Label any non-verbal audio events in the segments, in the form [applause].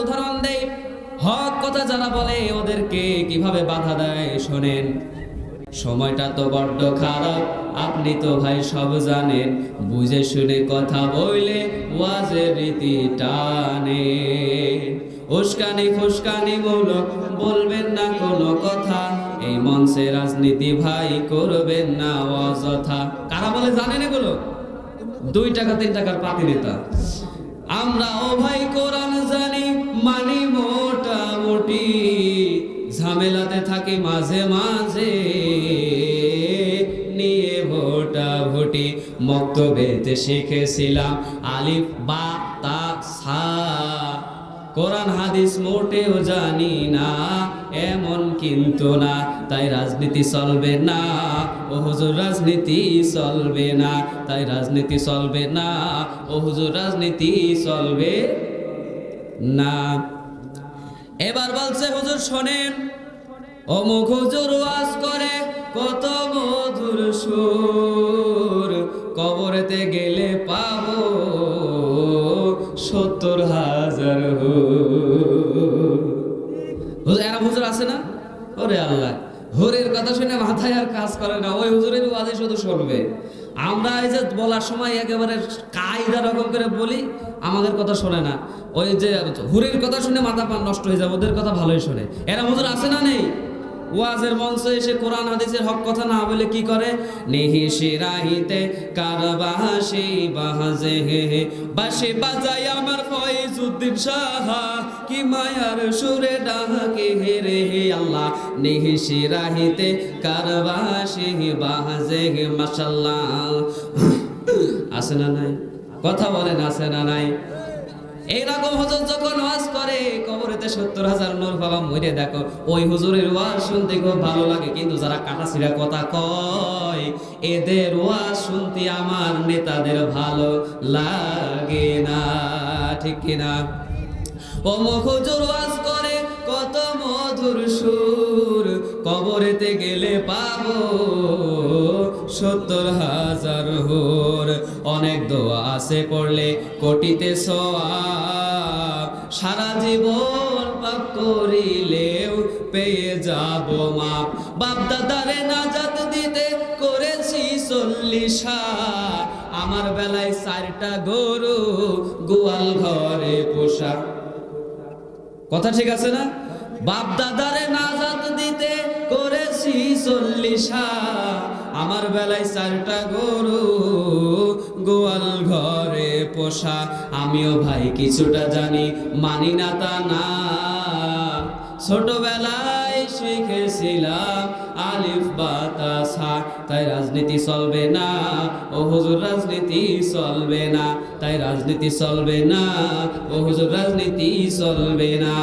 উদাহরণ দেই। হক কথা যারা বলে, ওদেরকে কীভাবে বাধা দেয় শোনেন। সময়টা তো বড্ড খারাপ, আপনি তো ভাই সব জানেন। বুঝে শুনে কথা বইলে ওয়াজের রীতি টানে। উস্কানি ফুসকানি মূলক বলবেন না কোনো কথা। এই মঞ্চে রাজনীতি ভাই করবেন না অযথা। কারা বলে জানেন এগুলো? দুই টাকা, তিন টাকার পাতি নেতা। আমরা ও ভাই কোরআন জানি, মানি মোটামুটি ঝামেলাতে থাকি মাঝে মাঝে, নিয়ে ভোটা ভোটি। মক্তবেতে শিখেছিলাম আলিফ বা কোরআন হাদিস মোটেও জানি না, এমন কিন্তু না, তাই রাজনীতি চলবে না। ও হুজুর, রাজনীতি চলবে না, তাই রাজনীতি চলবে না। ও হুজুর, রাজনীতি চলবে না। এবার বলছে হুজুর, শোনেন, অমুক হুজুর ওয়াজ করে কত মধুর সুর, কবরেতে গেলে পাবো সত্তর হাজার এরা হুজুর আছে না? ওরে আল্লাহ, হুরের কথা শুনে মাথায় আর কাজ করে না, ওই হুজুরের ওয়াজে শুধু শুনবে। আমরা এই যে বলার সময় একেবারে কায়দা রকম করে বলি, আমাদের কথা শোনে না। ওই যে হুরের কথা শুনে মাথা পান নষ্ট হয়ে যাবে, ওদের কথা ভালোই শোনে। এরা হুজুর আছে না নেই? ওয়াজের মঞ্চে এসে কোরআন, হাদিসের হক কথা না বলে কি করে? নেহি শিরাহিতে কার বাহাসি বাহাজে হে বাসি বাজাই আমার ফয়েজউদ্দিন সাহা, কি মায়ার সুরে ডাকে হে রে হে আল্লাহ। নেহি শিরাহিতে কার বাহাসি বাহাজে হে, মাশাল্লাহ। [coughs] আছে না নাই? কথা বলেন, আছে না নাই? যখন ওয়াজ করে, কবরেতে সত্তর হাজার নূর বাবা মরে, দেখো, ওই হুজুরের ওয়াজ শুনতে খুব ভালো লাগে, কিন্তু যারা কাটাছিরা কথা কয়, এদের ওয়াজ শুনতে আমার নেতাদের ভালো লাগে না, ঠিক কিনা হুজুর ওয়াজ করে, কত মধুর সুর, কবরেতে গেলে পাবো সত্তর হাজার হোর। অনেক দোয়া আছে পড়লে কোটিতে সওয়াব। সারা জীবন পাপ করিলেও পেয়ে যাব মাপ। বাপ দাদারে নাজাত দিতে করেছি চল্লিশা আমার বেলায় চারটা গরু গোয়াল ঘরে পোষা। কথা ঠিক আছে না? বাপ দাদারে নাজাত দিতে করেছি চল্লিশা আমার বেলায় চারটা গরু, গোয়াল ঘরে পোষা। আমিও ভাই, কিছুটা জানি, মানি না তা না। ছোটবেলায় শিখেছিলাম আলিফ বাতাসা তাই রাজনীতি চলবে না। ও হুজুর, রাজনীতি চলবে না। তাই রাজনীতি চলবে না। ও হুজুর, রাজনীতি চলবে না।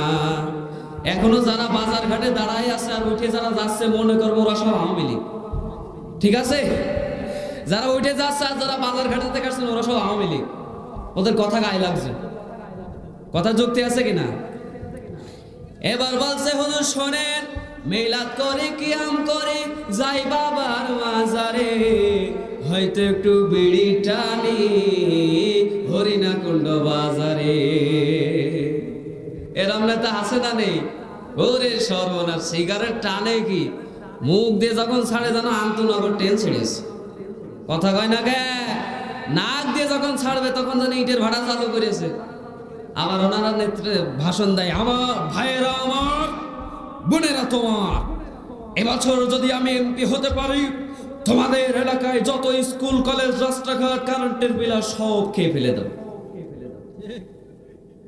এখনও যারা বাজার ঘাটে দাঁড়ায় আছে আর উঠে যারা যাচ্ছে, মনে করব ওরা সব আওয়ামী লীগ। ঠিক আছে? যারা উঠে যাচ্ছে আর যারা বাজার ঘাটে থেকে আসছেন ওরা সব আওয়ামী লীগ। ওদের কথা গায়ে লাগছে। কথা যুক্তি আছে কিনা? এবার বলছে, হুজুর, শোনেন, মিলাদ করে, কিয়াম করে, যাই বাবার মাজারে। হয়তো একটু বিড়ি টানি, হরিণা কুণ্ড বাজারে। এরম নেতা আছে না নেই? ওরে সর্বনাশ, সিগারেট টানে কি? মুখ দিয়ে যখন ছাড়ে যেন আন্তনগর ট্রেন ছেড়েছে কথা কয় না কে? নাক দিয়ে যখন ছাড়বে, তখন যেন ইটের ভাড়া চালু করেছে। আবার ওনারা নেত্রে ভাষণ দেয়, আমার ভাইয়েরা আমার, বোনেরা তোমার, এবছর যদি আমি এমপি হতে পারি, তোমাদের এলাকায় যত স্কুল, কলেজ, রাস্তাঘাট, কারেন্টের বিল সব খেয়ে ফেলে দেবো।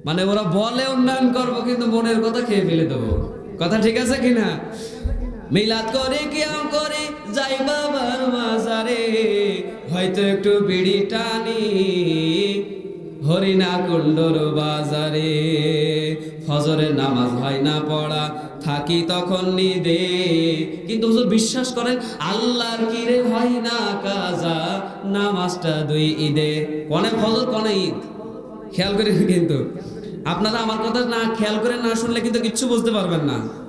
মানে ওরা বলে উন্নয়ন করব, কিন্তু মনের কথা খেয়ে ফেলে দেবো। কথা ঠিক আছে কিনা? মিলাদ করে, কিয়াম করে, যাই বাবার মাজারে। হয়তো একটু বিড়ি টানি, হরিণা কুণ্ডর বাজারে। ফজরের নামাজ হয় না পড়া, থাকি তখন নিদে। কিন্তু হুজুর বিশ্বাস করেন, আল্লাহর কিরে হয় না কাজা, নামাজটা দুই ঈদে। কনে ফজর, কনে ঈদ। খেয়াল করে কিন্তু, আপনারা আমার কথা না খেয়াল করে না শুনলে কিন্তু কিচ্ছু বুঝতে পারবেন না।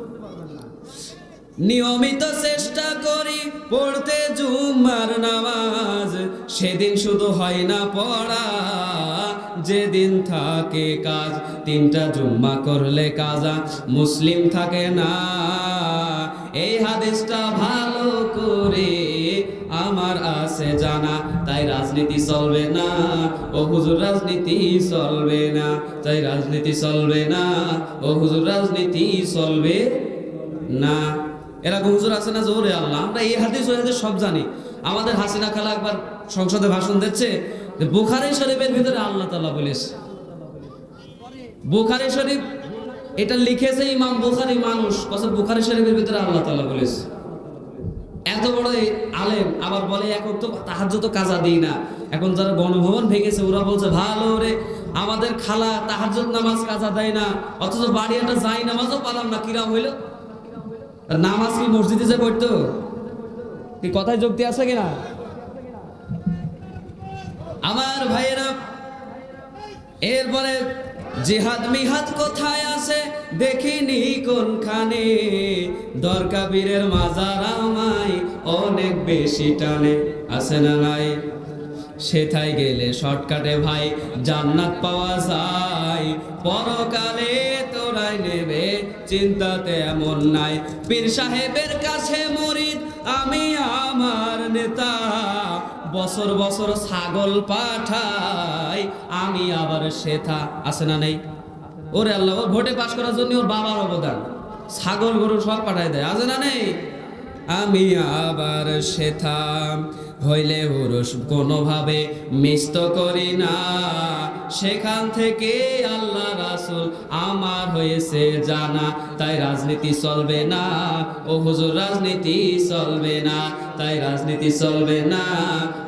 নিয়মিত চেষ্টা করি পড়তে জুম্মার নামাজ। সেদিন শুধু হয় না পড়া, যেদিন থাকে কাজ, তিনটা জুম্মা করলে কাজা। মুসলিম থাকে না, এই হাদিসটা ভালো করে আমার আছে জানা। তাই রাজনীতি চলবে না, ও হুজুর রাজনীতি চলবে না। তাই রাজনীতি চলবে না, ও হুজুর রাজনীতি চলবে না। এরকম হুজুর আছে না জোরে আল্লাহ? আমরা এই হাদিস ওই হাদিস সব জানি। আমাদের হাসিনা খালা একবার সংসদে ভাষণ দিচ্ছে যে বুখারি শরীফের ভিতরে আল্লাহ তাআলা বলেছে। বুখারি শরীফ, এটা লিখেছে ইমাম বুখারি মানুষ, কসম বুখারি শরীফের ভিতরে আল্লাহ তাআলা বলেছে। এত বড় আলেম আবার বলে এখন তো তাহাজ্জুদ তো কাজা দিই না। এখন যারা গণভবন ভেঙেছে, ওরা বলছে, ভালো রে, আমাদের খালা তাহাজ্জুদ নামাজ কাজা দেয় না, অথচ বাড়ি একটা যাই নামাজও পালাম না, কিরাম হইল? নামাজ কি মসজিদে যে পড়তো? কি কথায় যুক্তি আছে কিনা? আমার ভাইয়েরা, এরপরে জিহাদ মিহাদ কোথায় আছে দেখিনি কোনখানে। দরকাবীরের মাজার আমায় অনেক বেশি টানে, আছে না নাই? সেথায় গেলে শর্টকাটে ভাই জান্নাত পাওয়া যায়। পরকালে তোরাই নেবে, চিন্তাতে এমন নাই। পীর সাহেবের কাছে মরিদ, আমি আমার নেতা। বছর বছর ছাগল পাঠাই, আমি আবার শেথা আছে না নেই? ওরে আল্লাহ ভোটে পাশ করার জন্য ওর বাবার অবদান। ছাগল গরু সব পাঠাই দেয়। আছে না নেই? আমি আবার সেথা হইলে উরুষ কোনোভাবে মিস্ত করি না। সেখান থেকে আল্লাহ রাসুল আমার হয়েছে জানা, তাই রাজনীতি চলবে না। ও হুজুর, রাজনীতি চলবে না। তাই রাজনীতি চলবে না।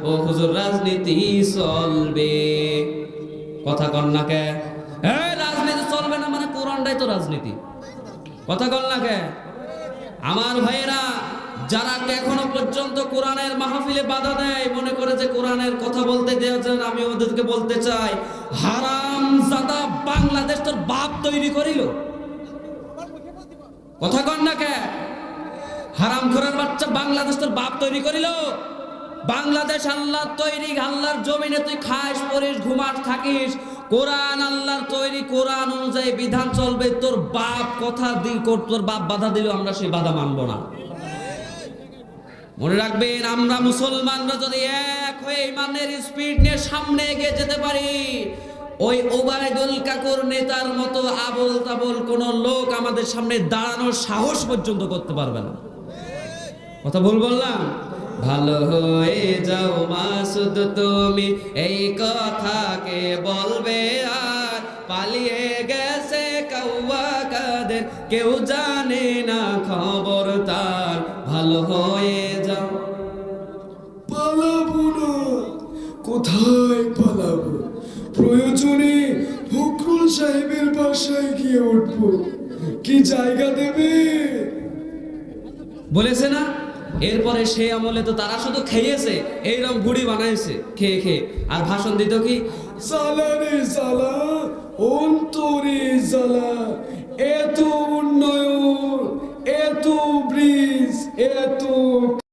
ও হুজুর, রাজনীতি চলবে। কথা কন না কে? রাজনীতি চলবে না মানে কোরআনটাই তো রাজনীতি। কথা কন না কে? আমার ভাইয়েরা যারা এখনও পর্যন্ত কোরআনের মাহফিলে বাধা দেয়, মনে করে যে কোরআনের কথা বলতে দেওয়া আমি ওদেরকে বলতে চাই, হারাম জাদা বাংলাদেশ তোর বাপ তৈরি করিল। কথা কন না কে? হারাম খোরের বাচ্চা বাংলাদেশ তোর বাপ তৈরি করিল? বাংলাদেশ আল্লাহর তৈরি, আল্লাহর জমিনে তুই খাস পরিস ঘুমাস, থাকিস। কোরআন আল্লাহর তৈরি, কোরআন অনুযায়ী বিধান চলবে। তোর বাপ কথা দিল, তোর বাপ বাধা দিল আমরা সেই বাধা মানব না। মনে রাখবেন, আমরা মুসলমানরা যদি এক হয়ে ইমানের স্পিড নিয়ে সামনে এগিয়ে যেতে পারি, ওই ওবায়দুল কাকুর নেতার মতো আবল তাবল কোন লোক আমাদের সামনে দাঁড়ানোর সাহস পর্যন্ত করতে পারবে না। কথা ভুল বললাম? ভালো হয়ে যাও মাসুদ, তুমি এই কথাকে বলবে আর পালিয়ে গেছে কাউয়া কাদের, কেউ জানে না খবর তার। ভালো হয়ে কোথায় পালাবো? প্রয়োজনে ফখরুল সাহেবের বাসায় গিয়ে উঠবো। কি জায়গা দেবে? বলেছে না? এরপরে সেই আমলে তো তারা শুধু খেয়েছে এইরকম গুড়ি বানাইছে খেয়ে খেয়ে। আর ভাষণ দিত কি? জ্বালা রে জ্বালা অন্তরে জ্বালা এত উন্নয়ন এত ব্রিজ এত